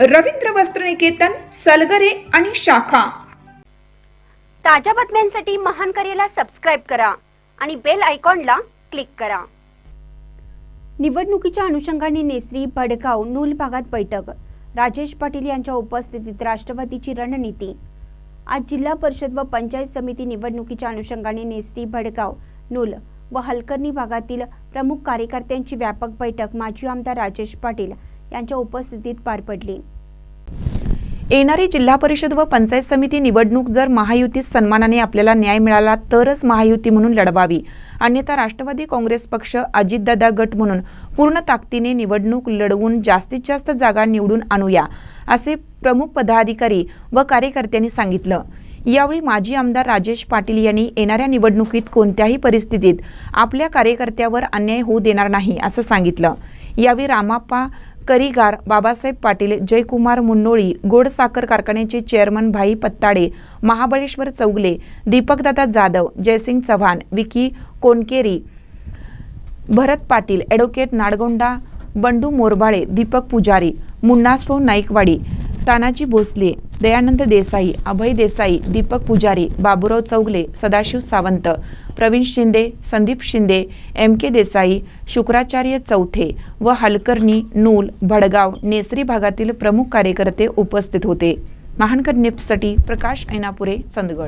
रवींद्र वस्त्रनिकेतन सलगरे आणि शाखा. ताज्या बातम्यांसाठी महान करेला सबस्क्राईब करा आणि बेल आयकॉनला क्लिक करा. निवडणुकीच्या अनुषंगाने नेसली भडगाव नूल भागात बैठक. राजेश पाटील यांच्या उपस्थितीत राष्ट्रवादीची रणनीती. आज जिल्हा परिषद व पंचायत समिती निवडणुकीच्या अनुषंगाने नेसली भडगाव नूल व हलकर्णी भागातील प्रमुख कार्यकर्त्यांची व्यापक बैठक. माजी आमदार राजेश पाटील यांच्या उपस्थितीत पार पडली. येणारी जिल्हा परिषद व पंचायत समिती निवडणूक जर महायुतीत सन्मानाने आपल्याला न्याय मिळाला तरच महायुती म्हणून लढवावी. अन्यथा राष्ट्रवादी काँग्रेस पक्ष अजितदादा गट म्हणून पूर्ण ताकदीने निवडणूक लढवून जास्तीत जास्त जागा निवडून आणूया असे प्रमुख पदाधिकारी व कार्यकर्त्यांनी सांगितलं. यावेळी माजी आमदार राजेश पाटील यांनी येणाऱ्या निवडणुकीत कोणत्याही परिस्थितीत आपल्या कार्यकर्त्यावर अन्याय होऊ देणार नाही असं सांगितलं. यावेळी रामाप्पा करीगार बाबासाहेब पाटील जयकुमार मुन्नोळी गोड साखर कारखान्याचे चेअरमन भाई पत्ताडे महाबळेश्वर चौगले दीपकदादा जाधव जयसिंग चव्हाण विकी कोनकेरी भरत पाटील ॲडव्होकेट नाडगोंडा बंडू मोरबाळे दीपक पुजारी मुन्नासो नाईकवाडी तानाजी भोसले दयानंद देसाई अभय देसाई दीपक पुजारी बाबुराव चौगले सदाशिव सावंत प्रवीण शिंदे संदीप शिंदे एम के देसाई शुक्राचार्य चौथे व हलकर्णी नूल भडगाव नेसरी भागातील प्रमुख कार्यकर्ते उपस्थित होते. महानकर निप्ससाठी प्रकाश ऐनापुरे चंदगड.